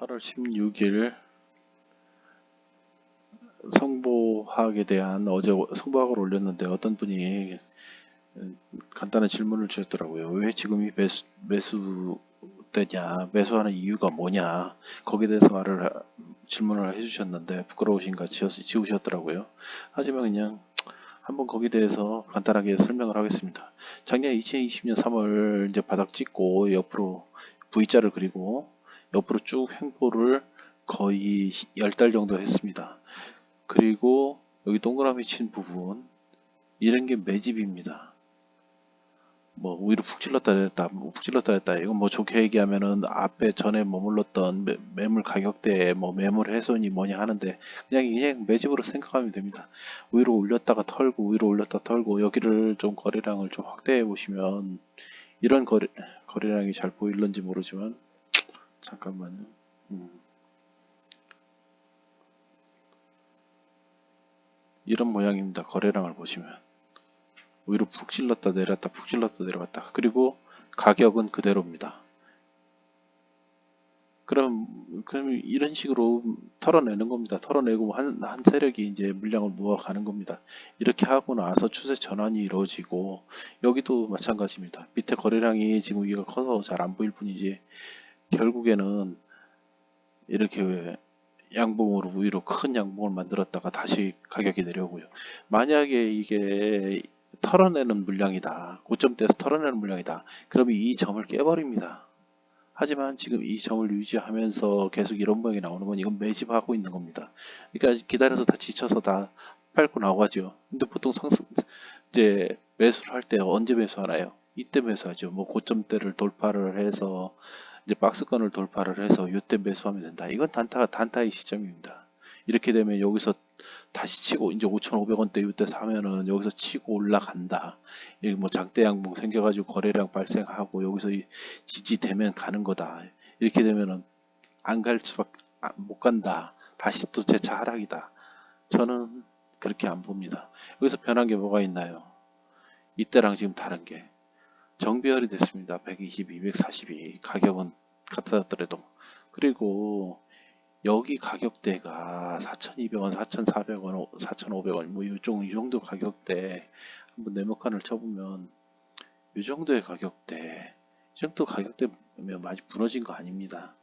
8월 16일 성보학에 대한 어제 성보학을 올렸는데 어떤 분이 음, 간단한 질문을 주셨더라고요. 왜 지금이 매수, 매수 때냐, 매수하는 이유가 뭐냐, 거기에 대해서 말을, 하- 질문을 해주셨는데 부끄러우신가 지우셨더라고요. 하지만 그냥 한번 거기에 대해서 간단하게 설명을 하겠습니다. 작년 2020년 3월 이제 바닥 찍고 옆으로 V자를 그리고 옆으로 쭉 횡보를 거의 10달 정도 했습니다. 그리고 여기 동그라미 친 부분 이런 게 매집입니다. 뭐 위로 푹 찔렀다 내렸다 뭐푹 찔렀다 내렸다 이건 뭐 좋게 얘기하면은 앞에 전에 머물렀던 매, 매물 가격대에 뭐 매물 훼손이 뭐냐 하는데 그냥 그냥 매집으로 생각하면 됩니다. 위로 올렸다가 털고 위로 올렸다 털고 여기를 좀 거래량을 좀 확대해 보시면 이런 거래 거래량이 잘 보일런지 모르지만 잠깐만요. 음. 이런 모양입니다. 거래량을 보시면 위로 푹 찔렀다 내렸다 푹 찔렀다 내려갔다 그리고 가격은 그대로입니다. 그럼 그럼 이런 식으로 털어내는 겁니다. 털어내고 한, 한 세력이 이제 물량을 모아가는 겁니다. 이렇게 하고 나서 추세 전환이 이루어지고 여기도 마찬가지입니다. 밑에 거래량이 지금 위가 커서 잘 안 보일 뿐이지 결국에는 이렇게 양봉으로 위로 큰 양봉을 만들었다가 다시 가격이 내려오고요. 만약에 이게 털어내는 물량이다. 고점대에서 털어내는 물량이다. 그러면 이 점을 깨버립니다. 하지만 지금 이 점을 유지하면서 계속 이런 모양이 나오는 건 이건 매집하고 있는 겁니다. 그러니까 기다려서 다 지쳐서 다 팔고 나가죠. 근데 보통 상승 이제 매수를 할 때 언제 매수하나요? 이때 매수하죠. 뭐 고점대를 돌파를 해서 이제 박스권을 돌파를 해서 이때 매수하면 된다. 이건 단타가 단타의 시점입니다. 이렇게 되면 여기서 다시 치고 이제 5,500원대 이때 사면은 여기서 치고 올라간다. 뭐 장대 양봉 생겨가지고 거래량 발생하고 여기서 이 지지되면 가는 거다. 이렇게 되면은 안 갈 수밖에 아, 못 간다. 다시 또 재차 하락이다. 저는 그렇게 안 봅니다. 여기서 변한 게 뭐가 있나요? 이때랑 지금 다른 게 정비열이 됐습니다. 120, 242 가격은 같았더라도 그리고 여기 가격대가 4,200원, 4,400원, 4,500원 뭐이 정도, 이 정도 가격대 한번 네모칸을 쳐보면 이 정도의 가격대 이 정도 가격대면 많이 부러진 거 아닙니다.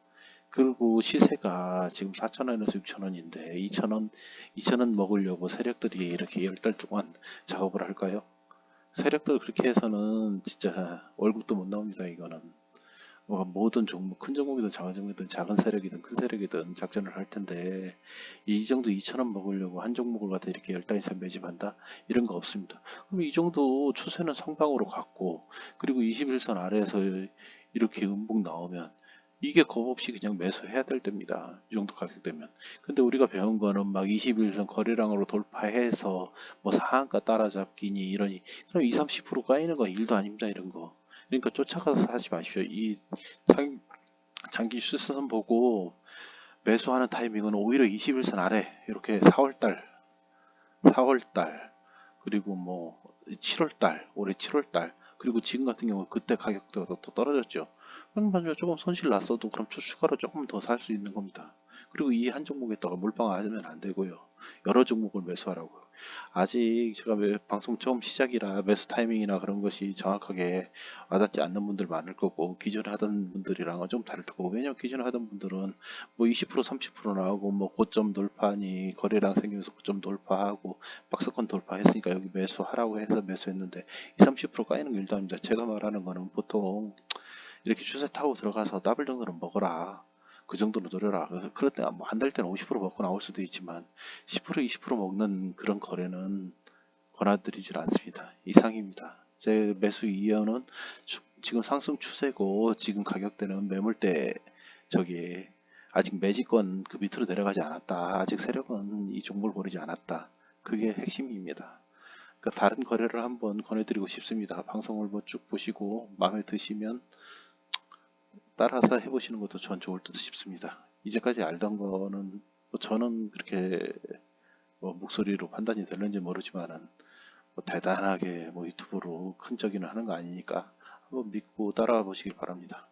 그리고 시세가 지금 4,000원에서 6,000원인데 2,000원, 2,000원 먹으려고 세력들이 이렇게 10달 동안 작업을 할까요? 세력들 그렇게 해서는 진짜 월급도 못 나옵니다. 이거는 뭐 모든 종목 큰 종목이든 작은 종목이든 작은 세력이든 큰 세력이든 작전을 할 텐데 이 정도 2천원 먹으려고 한 종목을 갖다 이렇게 10달 이상 매집한다 이런 거 없습니다. 그럼 이 정도 추세는 상방으로 갔고 그리고 21선 아래에서 이렇게 음봉 나오면 이게 겁 없이 그냥 매수해야 될 때입니다. 이 정도 가격 되면. 근데 우리가 배운 거는 막 21선 거래량으로 돌파해서 뭐 상한가 따라잡기니 이러니 그럼 20, 30% 까이는 건 일도 아닙니다. 이런 거. 그러니까 쫓아가서 사지 마십시오. 이 장, 장기 수선 보고 매수하는 타이밍은 오히려 21선 아래 이렇게 4월달, 4월달 그리고 뭐 7월달, 올해 7월달 그리고 지금 같은 경우 그때 가격대가 더, 더 떨어졌죠. 만약 조금 손실 났어도 그럼 추- 추가로 조금 더 살 수 있는 겁니다. 그리고 이 한 종목에다가 몰빵하면 안 되고요. 여러 종목을 매수하라고요. 아직 제가 매- 방송 처음 시작이라 매수 타이밍이나 그런 것이 정확하게 와닿지 않는 분들 많을 거고 기존에 하던 분들이랑은 좀 다를 거고 왜냐면 기존에 하던 분들은 뭐 20% 30% 나오고 뭐 고점 돌파니 거래량 생기면서 고점 돌파하고 박스권 돌파했으니까 여기 매수하라고 해서 매수했는데 20, 30% 까이는 게 일도 아닙니다. 제가 말하는 거는 보통 이렇게 추세 타고 들어가서 더블 정도는 먹어라. 그 정도로 노려라. 그럴 때 뭐 안 될 때는 50% 먹고 나올 수도 있지만 10% 20% 먹는 그런 거래는 권하드리질 않습니다. 이상입니다. 제 매수 이연은 추- 지금 상승 추세고 지금 가격대는 매물대 저기 아직 매집권 그 밑으로 내려가지 않았다. 아직 세력은 이 종목을 버리지 않았다. 그게 핵심입니다. 그러니까 다른 거래를 한번 권해드리고 싶습니다. 방송을 뭐 쭉 보시고 마음에 드시면 따라서 해보시는 것도 전 좋을 듯 싶습니다. 이제까지 알던 거는 뭐 저는 그렇게 뭐 목소리로 판단이 되는지 모르지만은 뭐 대단하게 뭐 유튜브로 큰 적이는 하는 거 아니니까 한번 믿고 따라와 보시기 바랍니다.